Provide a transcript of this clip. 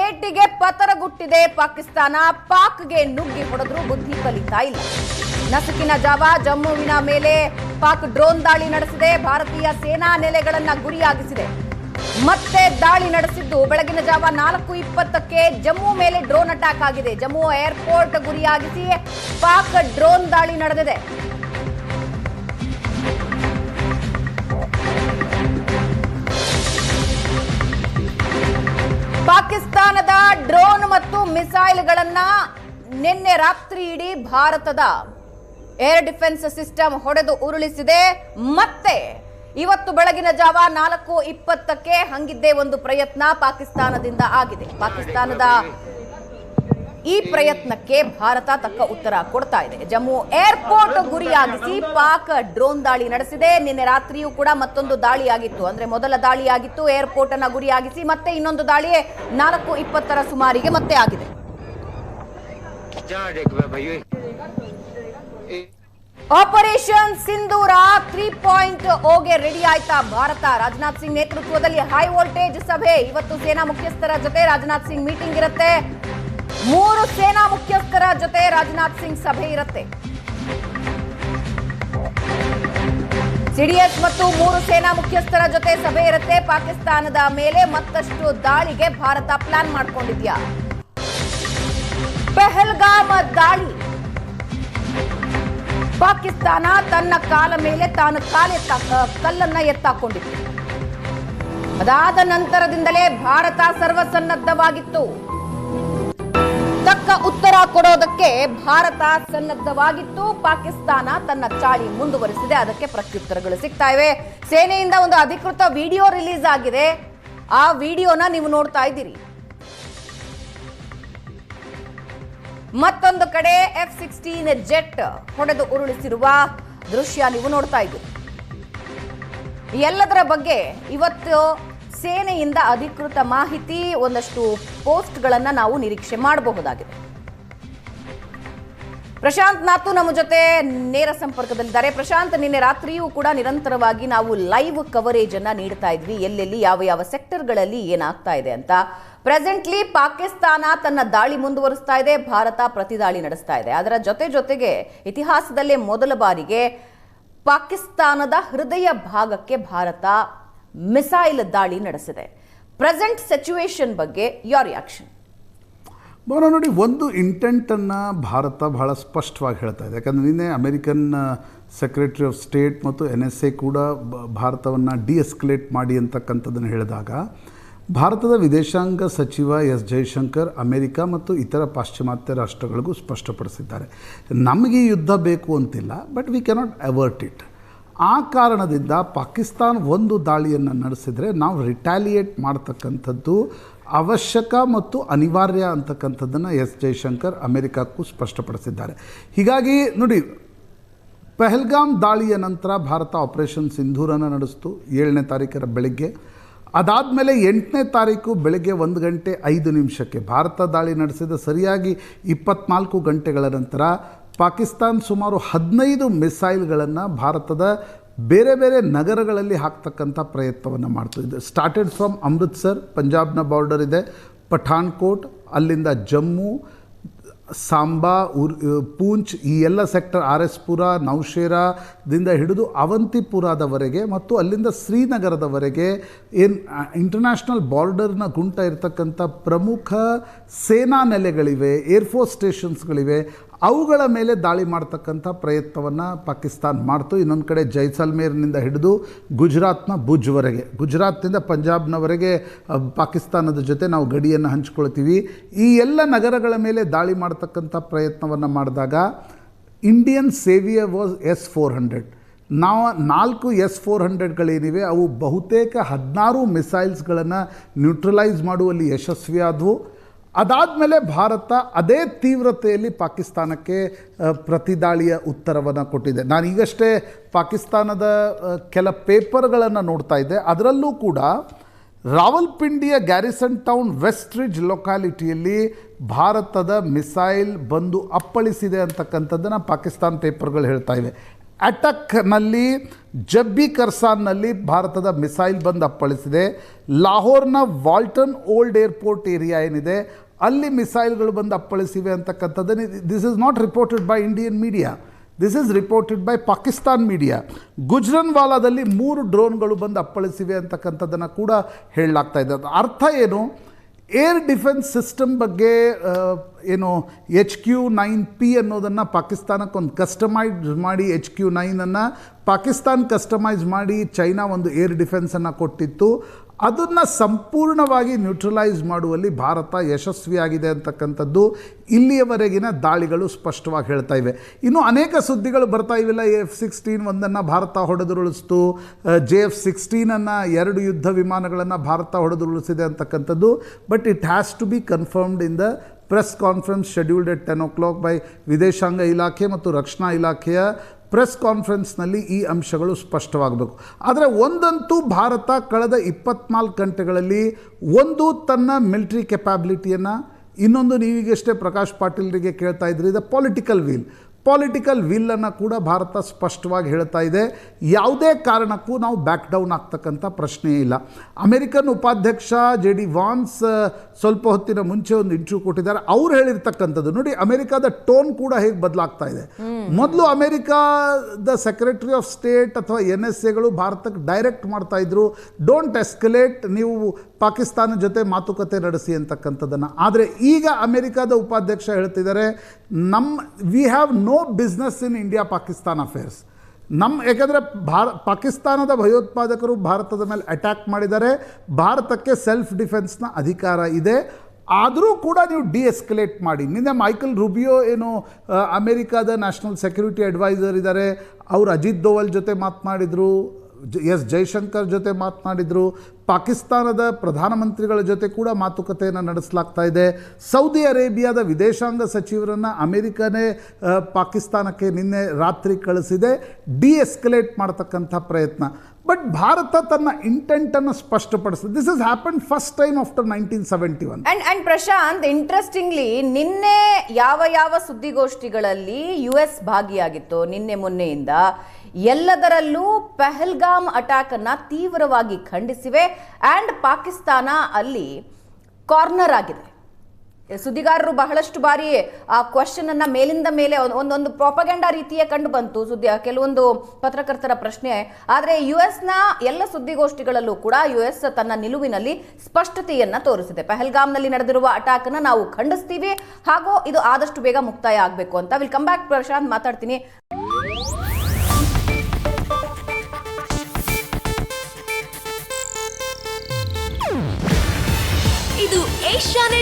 ಏಟಿಗೆ ಪತರಗುಟ್ಟಿದೆ ಪಾಕಿಸ್ತಾನ. ಪಾಕ್ಗೆ ನುಗ್ಗಿ ಹೊಡೆದ್ರು ಬುದ್ಧಿ ಕಲಿತಾ ಇಲ್ಲ. ನಸುಕಿನ ಜಾವ ಜಮ್ಮುವಿನ ಮೇಲೆ ಪಾಕ್ ಡ್ರೋನ್ ದಾಳಿ ನಡೆಸಿದೆ. ಭಾರತೀಯ ಸೇನಾ ನೆಲೆಗಳನ್ನ ಗುರಿಯಾಗಿಸಿದೆ. ಮತ್ತೆ ದಾಳಿ ನಡೆಸಿದ್ದು ಬೆಳಗಿನ ಜಾವ ನಾಲ್ಕು ಇಪ್ಪತ್ತಕ್ಕೆ ಜಮ್ಮು ಮೇಲೆ ಡ್ರೋನ್ ಅಟ್ಯಾಕ್ ಆಗಿದೆ. ಜಮ್ಮು ಏರ್ಪೋರ್ಟ್ ಗುರಿಯಾಗಿಸಿ ಪಾಕ್ ಡ್ರೋನ್ ದಾಳಿ ನಡೆದಿದೆ. ಪಾಕಿಸ್ತಾನದ ಡ್ರೋನ್ ಮತ್ತು ಮಿಸೈಲ್ಗಳನ್ನ ನಿನ್ನೆ ರಾತ್ರಿ ಇಡೀ ಭಾರತದ ಏರ್ ಡಿಫೆನ್ಸ್ ಸಿಸ್ಟಮ್ ಹೊಡೆದು ಉರುಳಿಸಿದೆ. ಮತ್ತೆ ಇವತ್ತು ಬೆಳಗಿನ ಜಾವ ನಾಲ್ಕು ಇಪ್ಪತ್ತಕ್ಕೆ ಹಂಗಿದ್ದೇ ಒಂದು ಪ್ರಯತ್ನ ಪಾಕಿಸ್ತಾನದಿಂದ ಆಗಿದೆ. ಪಾಕಿಸ್ತಾನದ ಈ ಪ್ರಯತ್ನಕ್ಕೆ ಭಾರತ ತಕ್ಕ ಉತ್ತರ ಕೊಡ್ತಾ ಇದೆ. ಜಮ್ಮು ಏರ್ಪೋರ್ಟ್ ಗುರಿಯಾಗಿಸಿ ಪಾಕ್ ಡ್ರೋನ್ ದಾಳಿ ನಡೆಸಿದೆ. ನಿನ್ನೆ ರಾತ್ರಿಯೂ ಕೂಡ ಮತ್ತೊಂದು ದಾಳಿಯಾಗಿತ್ತು. ಅಂದ್ರೆ ಮೊದಲ ದಾಳಿಯಾಗಿತ್ತು. ಏರ್ಪೋರ್ಟ್ ಅನ್ನ ಗುರಿಯಾಗಿಸಿ ಮತ್ತೆ ಇನ್ನೊಂದು ದಾಳಿಯೇ ನಾಲ್ಕು ಇಪ್ಪತ್ತರ ಸುಮಾರಿಗೆ ಮತ್ತೆ ಆಗಿದೆ. ಆಪರೇಷನ್ ಸಿಂಧೂರ ತ್ರೀ ಪಾಯಿಂಟ್ ಓಗೆ ರೆಡಿ ಆಯ್ತಾ ಭಾರತ? ರಾಜನಾಥ್ ಸಿಂಗ್ ನೇತೃತ್ವದಲ್ಲಿ ಹೈ ವೋಲ್ಟೇಜ್ ಸಭೆ. ಇವತ್ತು ಸೇನಾ ಮುಖ್ಯಸ್ಥರ ಜೊತೆ ರಾಜನಾಥ್ ಸಿಂಗ್ ಮೀಟಿಂಗ್ ಇರುತ್ತೆ. ಸೇನಾ ಮುಖ್ಯಸ್ಥರ ಜೊತೆ ರಾಜನಾಥ್ ಸಿಂಗ್ ಸಭೆ ಇರುತ್ತೆ. ಸಿಡಿಎಸ್ ಮತ್ತು ಮೂರು ಸೇನಾ ಮುಖ್ಯಸ್ಥರ ಜೊತೆ ಸಭೆ ಇರುತ್ತೆ. ಪಾಕಿಸ್ತಾನದ ಮೇಲೆ ಮತ್ತಷ್ಟು ದಾಳಿಗೆ ಭಾರತ ಪ್ಲಾನ್ ಮಾಡಿಕೊಂಡಿದ್ಯಾ. ಪೆಹಲ್ಗಾಮ್ ದಾಳಿ. ಪಾಕಿಸ್ತಾನ ತನ್ನ ಕಾಲ ಮೇಲೆ ತಾನು ಕಾಲೆತ್ತ ಕಲ್ಲನ್ನ ಎತ್ತಾಕೊಂಡಿತ್ತು. ಅದಾದ ನಂತರದಿಂದಲೇ ಭಾರತ ಸರ್ವಸನ್ನದ್ಧವಾಗಿತ್ತು. ತಕ್ಕ ಉತ್ತರ ಕೊಡೋದಕ್ಕೆ ಭಾರತ ಸನ್ನದ್ಧವಾಗಿತ್ತು. ಪಾಕಿಸ್ತಾನ ತನ್ನ ಚಾಳಿ ಮುಂದುವರಿಸಿದೆ. ಅದಕ್ಕೆ ಪ್ರತ್ಯುತ್ತರಗಳು ಸಿಗ್ತಾ ಇವೆ. ಸೇನೆಯಿಂದ ಒಂದು ಅಧಿಕೃತ ವಿಡಿಯೋ ರಿಲೀಸ್ ಆಗಿದೆ. ಆ ವಿಡಿಯೋನ ನೀವು ನೋಡ್ತಾ ಇದ್ದೀರಿ. ಮತ್ತೊಂದು ಕಡೆ ಎಫ್ ಸಿಕ್ಸ್ಟೀನ್ ಜೆಟ್ ಹೊಡೆದು ಉರುಳಿಸಿರುವ ದೃಶ್ಯ ನೀವು ನೋಡ್ತಾ ಇದ್ದೀರಿ. ಎಲ್ಲದರ ಬಗ್ಗೆ ಇವತ್ತು ಸೇನೆಯಿಂದ ಅಧಿಕೃತ ಮಾಹಿತಿ, ಒಂದಷ್ಟು ಪೋಸ್ಟ್ಗಳನ್ನು ನಾವು ನಿರೀಕ್ಷೆ ಮಾಡಬಹುದಾಗಿದೆ. ಪ್ರಶಾಂತ್ ನಾತು ನಮ್ಮ ಜೊತೆ ನೇರ ಸಂಪರ್ಕದಲ್ಲಿದ್ದಾರೆ. ಪ್ರಶಾಂತ್, ನಿನ್ನೆ ರಾತ್ರಿಯೂ ಕೂಡ ನಿರಂತರವಾಗಿ ನಾವು ಲೈವ್ ಕವರೇಜ್ ಅನ್ನ ನೀಡ್ತಾ ಇದ್ವಿ. ಎಲ್ಲೆಲ್ಲಿ, ಯಾವ ಯಾವ ಸೆಕ್ಟರ್ಗಳಲ್ಲಿ ಏನಾಗ್ತಾ ಇದೆ ಅಂತ. ಪ್ರೆಸೆಂಟ್ಲಿ ಪಾಕಿಸ್ತಾನ ತನ್ನ ದಾಳಿ ಮುಂದುವರಿಸ್ತಾ ಇದೆ, ಭಾರತ ಪ್ರತಿದಾಳಿ ನಡೆಸ್ತಾ ಇದೆ. ಅದರ ಜೊತೆ ಜೊತೆಗೆ ಇತಿಹಾಸದಲ್ಲೇ ಮೊದಲ ಬಾರಿಗೆ ಪಾಕಿಸ್ತಾನದ ಹೃದಯ ಭಾಗಕ್ಕೆ ಭಾರತ ಮಿಸೈಲ್ ದಾಳಿ ನಡೆಸಿದೆ. ಪ್ರೆಸೆಂಟ್ ಸಿಚುವೇಶನ್ ಬಗ್ಗೆ ಯೋರ್ ರಿಯಾಕ್ಷನ್? ಬರೋ ನೋಡಿ, ಒಂದು ಇಂಟೆಂಟನ್ನು ಭಾರತ ಬಹಳ ಸ್ಪಷ್ಟವಾಗಿ ಹೇಳ್ತಾ ಇದೆ. ಯಾಕಂದರೆ ನಿನ್ನೆ ಅಮೆರಿಕನ್ ಸೆಕ್ರೆಟರಿ ಆಫ್ ಸ್ಟೇಟ್ ಮತ್ತು ಎನ್ ಎಸ್ ಎ ಕೂಡ ಭಾರತವನ್ನು ಡಿಎಸ್ಕಲೇಟ್ ಮಾಡಿ ಅಂತಕ್ಕಂಥದ್ದನ್ನು ಹೇಳಿದಾಗ, ಭಾರತದ ವಿದೇಶಾಂಗ ಸಚಿವ ಎಸ್ ಜೈಶಂಕರ್ ಅಮೆರಿಕ ಮತ್ತು ಇತರ ಪಾಶ್ಚಿಮಾತ್ಯ ರಾಷ್ಟ್ರಗಳಿಗೂ ಸ್ಪಷ್ಟಪಡಿಸಿದ್ದಾರೆ. ನಮಗೆ ಯುದ್ಧ ಬೇಕು ಅಂತಿಲ್ಲ, but we cannot avert it ಆ ಕಾರಣದಿಂದ ಪಾಕಿಸ್ತಾನ ಒಂದು ದಾಳಿಯನ್ನು ನಡೆಸಿದರೆ ನಾವು ರಿಟ್ಯಾಲಿಯೇಟ್ ಮಾಡ್ತಕ್ಕಂಥದ್ದು ಅವಶ್ಯಕ ಮತ್ತು ಅನಿವಾರ್ಯ ಅಂತಕ್ಕಂಥದ್ದನ್ನು ಎಸ್ ಜೈಶಂಕರ್ ಅಮೆರಿಕಕ್ಕೂ ಸ್ಪಷ್ಟಪಡಿಸಿದ್ದಾರೆ. ಹೀಗಾಗಿ ನೋಡಿ ಪೆಹಲ್ಗಾಮ್ ದಾಳಿಯ ನಂತರ ಭಾರತ ಆಪರೇಷನ್ ಸಿಂಧೂರನ್ನು ನಡೆಸಿತು ಏಳನೇ ತಾರೀಕರ ಬೆಳಗ್ಗೆ. ಅದಾದಮೇಲೆ ಎಂಟನೇ ತಾರೀಕು ಬೆಳಗ್ಗೆ ಒಂದು ಗಂಟೆ ಐದು ನಿಮಿಷಕ್ಕೆ ಭಾರತ ದಾಳಿ ನಡೆಸಿದ ಸರಿಯಾಗಿ ಇಪ್ಪತ್ನಾಲ್ಕು ಗಂಟೆಗಳ ನಂತರ ಪಾಕಿಸ್ತಾನ್ ಸುಮಾರು ಹದಿನೈದು ಮಿಸೈಲ್ಗಳನ್ನು ಭಾರತದ ಬೇರೆ ಬೇರೆ ನಗರಗಳಲ್ಲಿ ಹಾಕ್ತಕ್ಕಂಥ ಪ್ರಯತ್ನವನ್ನು ಮಾಡ್ತಿದೆ ಸ್ಟಾರ್ಟೆಡ್ ಫ್ರಮ್ ಅಮೃತ್ಸರ್, ಪಂಜಾಬ್ನ ಬಾರ್ಡರ್ ಇದೆ, ಪಠಾಣ್ಕೋಟ್, ಅಲ್ಲಿಂದ ಜಮ್ಮು, ಸಾಂಬಾ, ಉರ್ ಪೂಂಚ್, ಈ ಎಲ್ಲ ಸೆಕ್ಟರ್ ಆರ್ ಎಸ್ ಪುರ ನೌಶೇರಾದಿಂದ ಹಿಡಿದು ಅವಂತಿಪುರದವರೆಗೆ ಮತ್ತು ಅಲ್ಲಿಂದ ಶ್ರೀನಗರದವರೆಗೆ ಏನು ಇಂಟರ್ನ್ಯಾಷನಲ್ ಬಾರ್ಡರ್ನ ಗುಂಟ ಇರತಕ್ಕಂಥ ಪ್ರಮುಖ ಸೇನಾ ನೆಲೆಗಳಿವೆ ಏರ್ಫೋರ್ಸ್ ಸ್ಟೇಷನ್ಸ್ಗಳಿವೆ ಅವುಗಳ ಮೇಲೆ ದಾಳಿ ಮಾಡ್ತಕ್ಕಂಥ ಪ್ರಯತ್ನವನ್ನು ಪಾಕಿಸ್ತಾನ ಮಾಡ್ತು. ಇನ್ನೊಂದು ಕಡೆ ಜೈಸಲ್ಮೇರ್ನಿಂದ ಹಿಡಿದು ಗುಜರಾತ್ನ ಭುಜ್ವರೆಗೆ ಗುಜರಾತ್ನಿಂದ ಪಂಜಾಬ್ನವರೆಗೆ ಪಾಕಿಸ್ತಾನದ ಜೊತೆ ನಾವು ಗಡಿಯನ್ನು ಹಂಚ್ಕೊಳ್ತೀವಿ. ಈ ಎಲ್ಲ ನಗರಗಳ ಮೇಲೆ ದಾಳಿ ಮಾಡ್ತಕ್ಕಂಥ ಪ್ರಯತ್ನವನ್ನು ಮಾಡಿದಾಗ Indian saviour was S four hundred. ನಾವು, ನಾಲ್ಕು ಎಸ್ ಫೋರ್ ಹಂಡ್ರೆಡ್ಗಳೇನಿವೆ, ಅವು ಬಹುತೇಕ ಹದಿನಾರು ಮಿಸೈಲ್ಸ್ಗಳನ್ನು ನ್ಯೂಟ್ರಲೈಸ್ ಮಾಡುವಲ್ಲಿ ಯಶಸ್ವಿಯಾದವು. ಅದಾದಮೇಲೆ ಭಾರತ ಅದೇ ತೀವ್ರತೆಯಲ್ಲಿ ಪಾಕಿಸ್ತಾನಕ್ಕೆ ಪ್ರತಿದಾಳಿಯ ಉತ್ತರವನ್ನು ಕೊಟ್ಟಿದೆ. ನಾನು ಈಗಷ್ಟೇ ಪಾಕಿಸ್ತಾನದ ಕೆಲ ಪೇಪರ್ಗಳನ್ನು ನೋಡ್ತಾ ಇದ್ದೆ. ಅದರಲ್ಲೂ ಕೂಡ ರಾವಲ್ಪಿಂಡಿಯ ಗ್ಯಾರಿಸನ್ ಟೌನ್ ವೆಸ್ಟ್ ರಿಜ್ ಲೊಕ್ಯಾಲಿಟಿಯಲ್ಲಿ ಭಾರತದ ಮಿಸೈಲ್ ಬಂದು ಅಪ್ಪಳಿಸಿದೆ ಅಂತಕ್ಕಂಥದ್ದನ್ನು ಪಾಕಿಸ್ತಾನ ಪೇಪರ್ಗಳು ಹೇಳ್ತಾ ಇವೆ. ಅಟಕ್ನಲ್ಲಿ ಜಬ್ಬಿ ಕರ್ಸಾನ್ನಲ್ಲಿ ಭಾರತದ ಮಿಸೈಲ್ ಬಂದು ಅಪ್ಪಳಿಸಿದೆ. ಲಾಹೋರ್ನ ವಾಲ್ಟನ್ ಓಲ್ಡ್ ಏರ್ಪೋರ್ಟ್ ಏರಿಯಾ ಏನಿದೆ, ಅಲ್ಲಿ ಮಿಸೈಲ್ಗಳು ಬಂದು ಅಪ್ಪಳಿಸಿವೆ ಅಂತಕ್ಕಂಥದ್ದನ್ನು this is not reported by Indian media this is reported by Pakistan media ಗುಜ್ರನ್ವಾಲಾದಲ್ಲಿ ಮೂರು ಡ್ರೋನ್ಗಳು ಬಂದು ಅಪ್ಪಳಿಸಿವೆ ಅಂತಕ್ಕಂಥದ್ದನ್ನು ಕೂಡ ಹೇಳಲಾಗ್ತಾ ಇದೆ. ಅರ್ಥ ಏನು? ಏರ್ ಡಿಫೆನ್ಸ್ ಸಿಸ್ಟಮ್ ಬಗ್ಗೆ ಏನು ಎಚ್ ಕ್ಯೂ ನೈನ್ ಪಿ ಅನ್ನೋದನ್ನು ಪಾಕಿಸ್ತಾನಕ್ಕೆ ಒಂದು ಕಸ್ಟಮೈಸ್ ಮಾಡಿ ಎಚ್ ಕ್ಯೂ ನೈನನ್ನು ಪಾಕಿಸ್ತಾನ್ ಕಸ್ಟಮೈಸ್ ಮಾಡಿ ಚೈನಾ ಒಂದು ಏರ್ ಡಿಫೆನ್ಸನ್ನು ಕೊಟ್ಟಿತ್ತು. ಅದನ್ನು ಸಂಪೂರ್ಣವಾಗಿ ನ್ಯೂಟ್ರಲೈಸ್ ಮಾಡುವಲ್ಲಿ ಭಾರತ ಯಶಸ್ವಿಯಾಗಿದೆ ಅಂತಕ್ಕಂಥದ್ದು ಇಲ್ಲಿಯವರೆಗಿನ ದಾಳಿಗಳು ಸ್ಪಷ್ಟವಾಗಿ ಹೇಳ್ತಾ ಇವೆ. ಇನ್ನು ಅನೇಕ ಸುದ್ದಿಗಳು ಬರ್ತಾ ಇವೆಲ್ಲ, ಎಫ್ ಸಿಕ್ಸ್ಟೀನ್ ಒಂದನ್ನು ಭಾರತ ಹೊಡೆದುರುಳಿಸ್ತು ಜೆ ಎಫ್ ಸಿಕ್ಸ್ಟೀನನ್ನು ಎರಡು ಯುದ್ಧ ವಿಮಾನಗಳನ್ನು ಭಾರತ ಹೊಡೆದುರುಳಿಸಿದೆ ಅಂತಕ್ಕಂಥದ್ದು. But it has to be confirmed in the press conference scheduled at ten o'clock by ವಿದೇಶಾಂಗ ಇಲಾಖೆ ಮತ್ತು ರಕ್ಷಣಾ ಇಲಾಖೆಯ ಪ್ರೆಸ್ ಕಾನ್ಫರೆನ್ಸ್ನಲ್ಲಿ ಈ ಅಂಶಗಳು ಸ್ಪಷ್ಟವಾಗಬೇಕು. ಆದರೆ ಒಂದಂತೂ ಭಾರತ ಕಳೆದ ಇಪ್ಪತ್ನಾಲ್ಕು ಗಂಟೆಗಳಲ್ಲಿ ಒಂದು ತನ್ನ ಮಿಲಿಟ್ರಿ ಕೆಪಾಬಿಲಿಟಿಯನ್ನು ಇನ್ನೊಂದು ನೀವೀಗಷ್ಟೇ ಪ್ರಕಾಶ್ ಪಾಟೀಲ್ರಿಗೆ ಕೇಳ್ತಾ ಇದ್ರಿ ದ ಪೊಲಿಟಿಕಲ್ ವೀಲ್ ಪೊಲಿಟಿಕಲ್ ವಿಲ್ಲನ್ನು ಕೂಡ ಭಾರತ ಸ್ಪಷ್ಟವಾಗಿ ಹೇಳ್ತಾ ಇದೆ. ಯಾವುದೇ ಕಾರಣಕ್ಕೂ ನಾವು ಬ್ಯಾಕ್ ಡೌನ್ ಆಗ್ತಕ್ಕಂಥ ಪ್ರಶ್ನೆಯೇ ಇಲ್ಲ. ಅಮೆರಿಕನ್ ಉಪಾಧ್ಯಕ್ಷ ಜೆ ಡಿ ವಾನ್ಸ್ ಸ್ವಲ್ಪ ಹೊತ್ತಿನ ಮುಂಚೆ ಒಂದು ಇಂಟರ್ವ್ಯೂ ಕೊಟ್ಟಿದ್ದಾರೆ. ಅವ್ರು ಹೇಳಿರ್ತಕ್ಕಂಥದ್ದು ನೋಡಿ ಅಮೆರಿಕಾದ ಟೋನ್ ಕೂಡ ಹೇಗೆ ಬದಲಾಗ್ತಾ ಇದೆ. ಮೊದಲು ಅಮೆರಿಕಾದ ಸೆಕ್ರೆಟರಿ ಆಫ್ ಸ್ಟೇಟ್ ಅಥವಾ ಎನ್ ಎಸ್ ಎಗಳು ಭಾರತಕ್ಕೆ ಡೈರೆಕ್ಟ್ ಮಾಡ್ತಾ ಇದ್ರು. ಡೋಂಟ್ ಎಸ್ಕಲೇಟ್ ನೀವು ಪಾಕಿಸ್ತಾನ ಜೊತೆ ಮಾತುಕತೆ ನಡೆಸಿ ಅಂತಕ್ಕಂಥದ್ದನ್ನು. ಆದರೆ ಈಗ ಅಮೆರಿಕಾದ ಉಪಾಧ್ಯಕ್ಷ ಹೇಳ್ತಿದ್ದಾರೆ ನಮ್ಮ we have no business in India Pakistan affairs ನಮ್ಮ ಯಾಕೆಂದರೆ ಭಾರ, ಪಾಕಿಸ್ತಾನದ ಭಯೋತ್ಪಾದಕರು ಭಾರತದ ಮೇಲೆ ಅಟ್ಯಾಕ್ ಮಾಡಿದ್ದಾರೆ. ಭಾರತಕ್ಕೆ ಸೆಲ್ಫ್ ಡಿಫೆನ್ಸ್ನ ಅಧಿಕಾರ ಇದೆ. ಆದರೂ ಕೂಡ ನೀವು ಡಿ ಎಸ್ಕಲೇಟ್ ಮಾಡಿ. ನಿನ್ನೆ ಮೈಕಲ್ ರುಬಿಯೋ ಏನು ಅಮೆರಿಕಾದ ನ್ಯಾಷನಲ್ ಸೆಕ್ಯೂರಿಟಿ ಅಡ್ವೈಸರ್ ಇದ್ದಾರೆ. ಅವರು ಅಜಿತ್ ದೋವಲ್ ಜೊತೆ ಮಾತನಾಡಿದರು. ಎಸ್ ಜೈಶಂಕರ್ ಜೊತೆ ಮಾತನಾಡಿದರು. ಪಾಕಿಸ್ತಾನದ ಪ್ರಧಾನಮಂತ್ರಿಗಳ ಜೊತೆ ಕೂಡ ಮಾತುಕತೆಯನ್ನು ನಡೆಸಲಾಗ್ತಾ ಇದೆ. ಸೌದಿ ಅರೇಬಿಯಾದ ವಿದೇಶಾಂಗ ಸಚಿವರನ್ನು ಅಮೆರಿಕನೇ ಪಾಕಿಸ್ತಾನಕ್ಕೆ ನಿನ್ನೆ ರಾತ್ರಿ ಕಳಿಸಿದೆ. ಡಿಎಸ್ಕಲೇಟ್ ಮಾಡ್ತಕ್ಕಂಥ ಪ್ರಯತ್ನ. ಬಟ್ ಭಾರತ ತನ್ನ ಇಂಟೆಂಟನ್ನು ಸ್ಪಷ್ಟಪಡಿಸ್ತದೆ this is happen first time after nineteen seventy one and and Prashant interestingly ನಿನ್ನೆ ಯಾವ ಯಾವ ಸುದ್ದಿಗೋಷ್ಠಿಗಳಲ್ಲಿ ಯು ಎಸ್ ಭಾಗಿಯಾಗಿತ್ತು ನಿನ್ನೆ ಮೊನ್ನೆಯಿಂದ, ಎಲ್ಲದರಲ್ಲೂ ಪೆಹಲ್ಗಾಮ್ ಅಟ್ಯಾಕ್ ಅನ್ನ ತೀವ್ರವಾಗಿ ಖಂಡಿಸಿವೆ. ಅಂಡ್ ಪಾಕಿಸ್ತಾನ ಅಲ್ಲಿ ಕಾರ್ನರ್ ಆಗಿದೆ. ಸುದ್ದಿಗಾರರು ಬಹಳಷ್ಟು ಬಾರಿ ಆ ಕ್ವಶನ್ ಅನ್ನ ಮೇಲಿಂದ ಮೇಲೆ ಒಂದೊಂದು ಪ್ರಾಪಗಂಡಾ ರೀತಿಯೇ ಕಂಡು ಬಂತು. ಸುದ್ದಿ ಕೆಲವೊಂದು ಪತ್ರಕರ್ತರ ಪ್ರಶ್ನೆ. ಆದರೆ ಯು ನ ಎಲ್ಲ ಸುದ್ದಿಗೋಷ್ಠಿಗಳಲ್ಲೂ ಕೂಡ ಯು ಎಸ್ ತನ್ನ ನಿಲುವಿನಲ್ಲಿ ಸ್ಪಷ್ಟತೆಯನ್ನ ತೋರಿಸಿದೆ. ಪಹಲ್ಗಾಮ್ನಲ್ಲಿ ನಡೆದಿರುವ ಅಟ್ಯಾಕ್ ಅನ್ನ ನಾವು ಖಂಡಿಸ್ತೀವಿ. ಹಾಗೂ ಇದು ಆದಷ್ಟು ಬೇಗ ಮುಕ್ತಾಯ ಆಗಬೇಕು ಅಂತ. Will come back Prashant. ಮಾತಾಡ್ತೀನಿ. ಇದು ಏಷ್ಯಾನೆಟ್